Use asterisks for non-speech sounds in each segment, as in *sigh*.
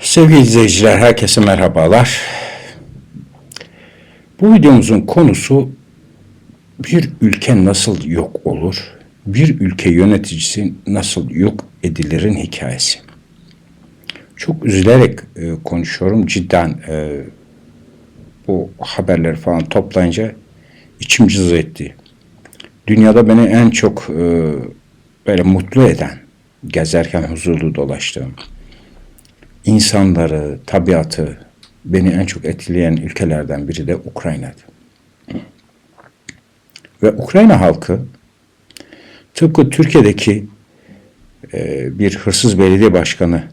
Sevgili izleyiciler, herkese merhabalar. Bu videomuzun konusu bir ülke nasıl yok olur, bir ülke yöneticisi nasıl yok edilirin hikayesi. Çok üzülerek e, konuşuyorum. Cidden e, bu haberleri falan toplayınca içim cız etti. Dünyada beni en çok e, böyle mutlu eden, gezerken huzurlu dolaştığım, insanları, tabiatı beni en çok etkileyen ülkelerden biri de Ukrayna'dı. Ve Ukrayna halkı tıpkı Türkiye'deki e, bir hırsız belediye başkanı,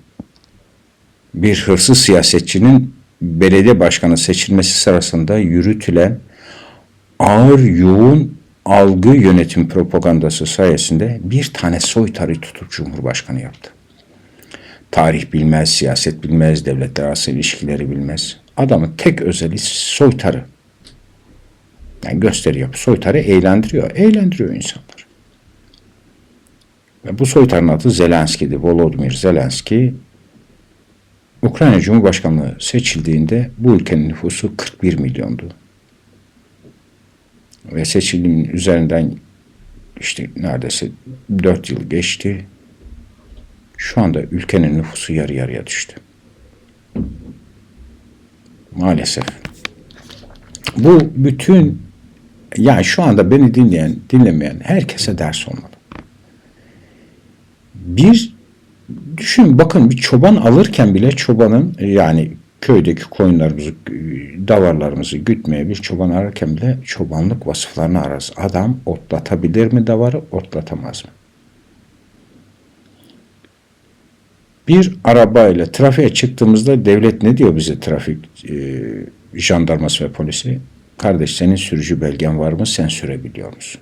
bir hırsız siyasetçinin belediye başkanı seçilmesi sırasında yürütülen ağır yoğun algı yönetim propagandası sayesinde bir tane soytarı tutup Cumhurbaşkanı yaptı. Tarih bilmez, siyaset bilmez, devletler arası ilişkileri bilmez. Adamın tek özelliği soytarı. Yani gösteri yapı. Soytarı eğlendiriyor. Eğlendiriyor insanları. Ve bu soytarının adı Zelenski'di. Volodymyr Zelenski Ukrayna Cumhurbaşkanlığı seçildiğinde bu ülkenin nüfusu 41 milyondu. Ve seçildiğinin üzerinden işte neredeyse 4 yıl geçti. Şu anda ülkenin nüfusu yarı yarıya düştü. Maalesef. Bu bütün yani şu anda beni dinleyen, dinlemeyen herkese ders olmalı. Bir düşün bakın bir çoban alırken bile çobanın yani köydeki koyunlarımızı, davarlarımızı gütmeye bir çoban ararken bile çobanlık vasıflarını ararız. Adam otlatabilir mi davarı, otlatamaz mı? Bir arabayla trafiğe çıktığımızda devlet ne diyor bize trafik e, jandarması ve polisi? Kardeş senin sürücü belgen var mı? Sen sürebiliyor musun?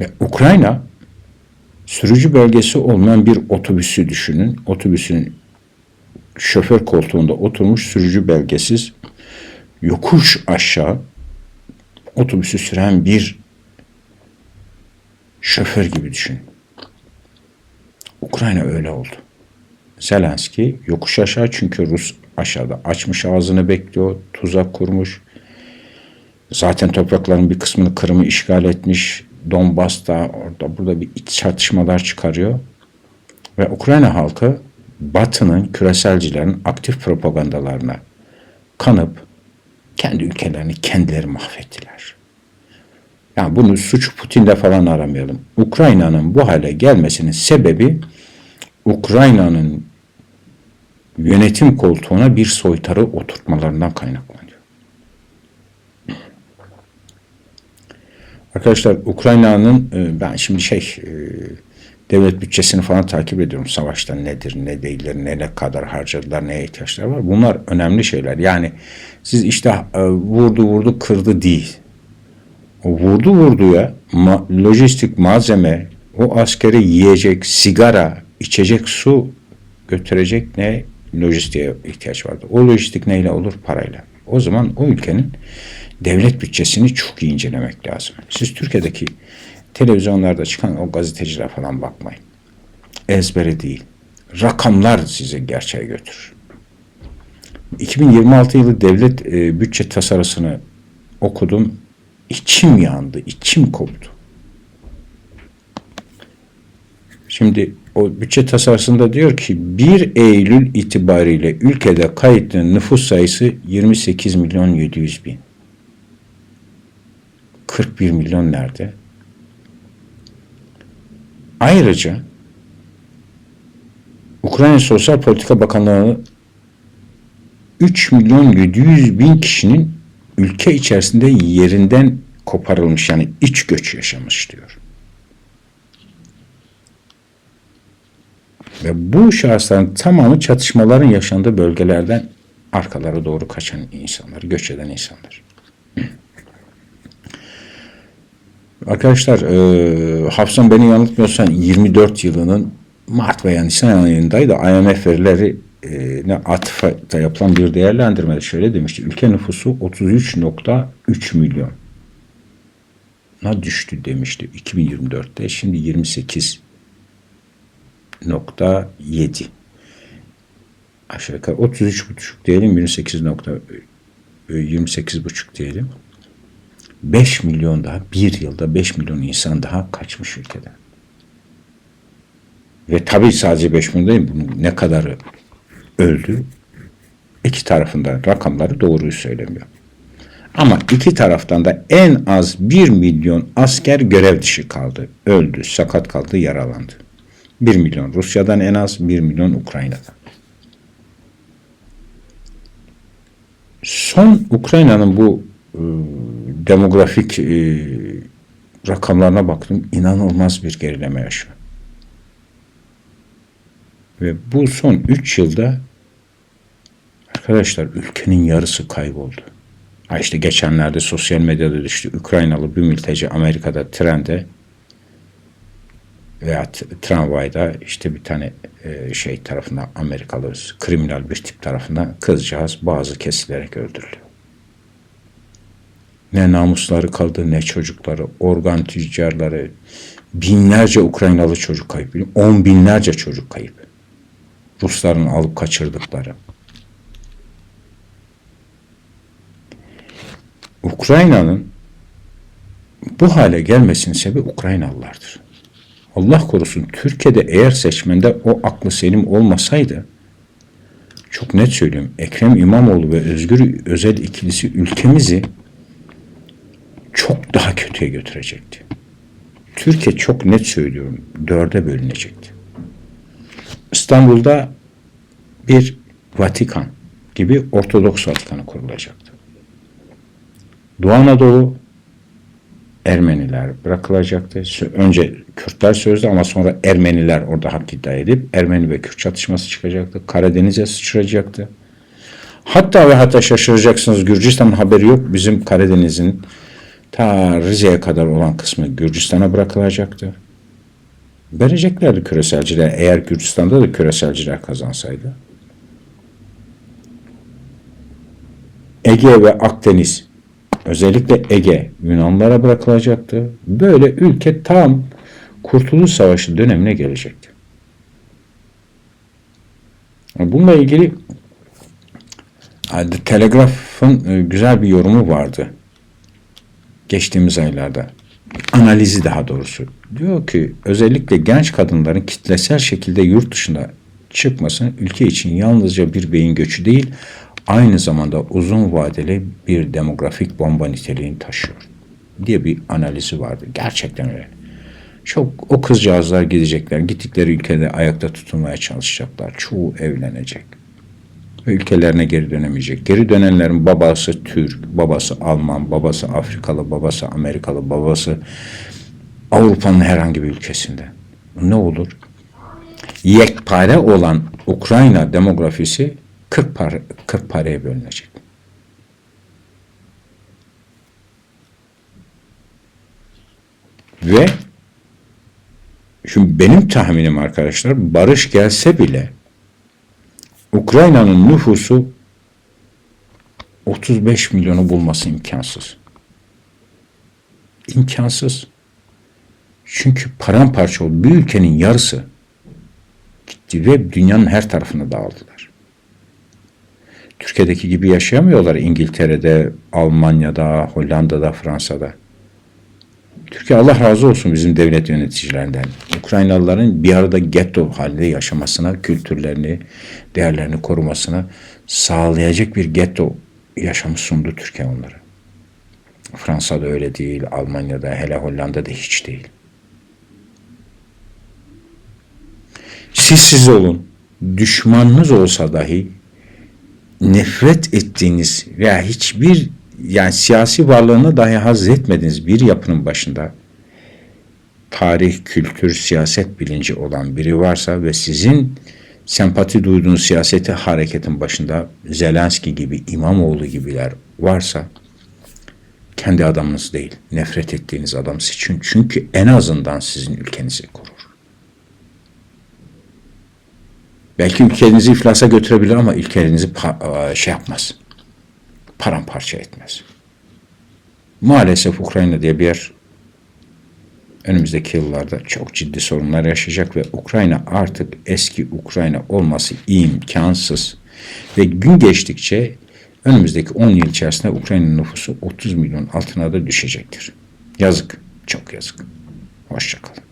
Ve Ukrayna sürücü belgesi olmayan bir otobüsü düşünün. Otobüsün şoför koltuğunda oturmuş sürücü belgesiz yokuş aşağı otobüsü süren bir şoför gibi düşünün. Ukrayna öyle oldu. Zelenski yokuş aşağı çünkü Rus aşağıda açmış ağzını bekliyor, tuzak kurmuş. Zaten toprakların bir kısmını Kırım'ı işgal etmiş. Donbas'ta orada burada bir iç çatışmalar çıkarıyor. Ve Ukrayna halkı Batı'nın küreselcilerin aktif propagandalarına kanıp kendi ülkelerini kendileri mahvettiler. Yani bunu suç Putin'de falan aramayalım. Ukrayna'nın bu hale gelmesinin sebebi Ukrayna'nın yönetim koltuğuna bir soytarı oturtmalarından kaynaklanıyor. Arkadaşlar Ukrayna'nın e, ben şimdi şey e, devlet bütçesini falan takip ediyorum. Savaşta nedir, ne değildir, ne, ne kadar harcadılar, neye ihtiyaçları var. Bunlar önemli şeyler. Yani siz işte e, vurdu vurdu kırdı değil. Vurdu vurduya ma lojistik malzeme, o askeri yiyecek, sigara, içecek su götürecek ne lojistiğe ihtiyaç vardı. O lojistik neyle olur? Parayla. O zaman o ülkenin devlet bütçesini çok iyi incelemek lazım. Siz Türkiye'deki televizyonlarda çıkan o gazeteciler falan bakmayın. Ezbere değil. Rakamlar sizi gerçeğe götürür. 2026 yılı devlet e, bütçe tasarısını okudum. İçim yandı, içim koptu. Şimdi o bütçe tasarısında diyor ki 1 Eylül itibariyle ülkede kayıtlı nüfus sayısı 28 milyon 700 bin. 41 milyon nerede? Ayrıca Ukrayna Sosyal Politika Bakanlığı 3 milyon 700 bin kişinin ülke içerisinde yerinden koparılmış yani iç göç yaşamış diyor. Ve bu şahısların tamamı çatışmaların yaşandığı bölgelerden arkalara doğru kaçan insanlar, göç eden insanlar. *clears throat* Arkadaşlar e, Hafsan beni yanıltmıyorsan 24 yılının Mart veya Nisan ayındaydı. IMF verileri ne atıfta yapılan bir değerlendirmede şöyle demişti. Ülke nüfusu 33.3 milyon na düştü demişti 2024'te. Şimdi 28.7. aşağı yukarı 33,5 diyelim 28.28,5 diyelim. 5 milyon daha bir yılda 5 milyon insan daha kaçmış ülkeden. Ve tabii sadece 5 milyon değil bunun ne kadarı öldü iki tarafında rakamları doğruyu söylemiyor. Ama iki taraftan da en az 1 milyon asker görev dışı kaldı. Öldü, sakat kaldı, yaralandı. 1 milyon Rusya'dan en az 1 milyon Ukrayna'dan. Son Ukrayna'nın bu e, demografik e, rakamlarına baktım. inanılmaz bir gerileme yaşıyor. Ve bu son 3 yılda arkadaşlar ülkenin yarısı kayboldu. Ha işte geçenlerde sosyal medyada düştü. Ukraynalı bir mülteci Amerika'da trende veya tramvayda işte bir tane e, şey tarafından Amerikalı kriminal bir tip tarafından kızcağız bazı kesilerek öldürüldü. Ne namusları kaldı ne çocukları, organ tüccarları, binlerce Ukraynalı çocuk kayıp, on binlerce çocuk kayıp. Rusların alıp kaçırdıkları. Ukrayna'nın bu hale gelmesinin sebebi Ukraynalılardır. Allah korusun Türkiye'de eğer seçmende o aklı selim olmasaydı çok net söylüyorum Ekrem İmamoğlu ve Özgür Özel ikilisi ülkemizi çok daha kötüye götürecekti. Türkiye çok net söylüyorum dörde bölünecekti. İstanbul'da bir Vatikan gibi Ortodoks Vatikanı kurulacaktı. Doğu Anadolu Ermeniler bırakılacaktı. Önce Kürtler sözde ama sonra Ermeniler orada hak iddia edip Ermeni ve Kürt çatışması çıkacaktı. Karadeniz'e sıçrayacaktı. Hatta ve hatta şaşıracaksınız Gürcistan haberi yok. Bizim Karadeniz'in ta Rize'ye kadar olan kısmı Gürcistan'a bırakılacaktı. Vereceklerdi küreselciler eğer Gürcistan'da da küreselciler kazansaydı. Ege ve Akdeniz özellikle Ege Yunanlara bırakılacaktı. Böyle ülke tam Kurtuluş Savaşı dönemine gelecekti. Bununla ilgili The Telegraph'ın e, güzel bir yorumu vardı. Geçtiğimiz aylarda. Analizi daha doğrusu. Diyor ki özellikle genç kadınların kitlesel şekilde yurt dışına çıkması ülke için yalnızca bir beyin göçü değil, aynı zamanda uzun vadeli bir demografik bomba niteliğini taşıyor diye bir analizi vardı. Gerçekten öyle. Çok o kızcağızlar gidecekler. Gittikleri ülkede ayakta tutunmaya çalışacaklar. Çoğu evlenecek. Ülkelerine geri dönemeyecek. Geri dönenlerin babası Türk, babası Alman, babası Afrikalı, babası Amerikalı, babası Avrupa'nın herhangi bir ülkesinde. Ne olur? Yekpare olan Ukrayna demografisi 40, par 40 paraya bölünecek. Ve şimdi benim tahminim arkadaşlar barış gelse bile Ukrayna'nın nüfusu 35 milyonu bulması imkansız. İmkansız. Çünkü paramparça oldu. Bir ülkenin yarısı gitti ve dünyanın her tarafına dağıldılar. Türkiye'deki gibi yaşayamıyorlar İngiltere'de, Almanya'da, Hollanda'da, Fransa'da. Türkiye Allah razı olsun bizim devlet yöneticilerinden. Ukraynalıların bir arada getto halinde yaşamasına, kültürlerini, değerlerini korumasına sağlayacak bir getto yaşamı sundu Türkiye onlara. Fransa'da öyle değil, Almanya'da, hele Hollanda'da hiç değil. Siz siz olun, düşmanınız olsa dahi nefret ettiğiniz veya hiçbir yani siyasi varlığına dahi haz etmediğiniz bir yapının başında tarih, kültür, siyaset bilinci olan biri varsa ve sizin sempati duyduğunuz siyaseti hareketin başında Zelenski gibi, İmamoğlu gibiler varsa kendi adamınız değil, nefret ettiğiniz adam için. Çünkü en azından sizin ülkenizi korur. Belki ülkenizi iflasa götürebilir ama ülkenizi şey yapmaz. Paramparça etmez. Maalesef Ukrayna diye bir yer önümüzdeki yıllarda çok ciddi sorunlar yaşayacak ve Ukrayna artık eski Ukrayna olması imkansız. Ve gün geçtikçe önümüzdeki 10 yıl içerisinde Ukrayna'nın nüfusu 30 milyon altına da düşecektir. Yazık. Çok yazık. Hoşçakalın.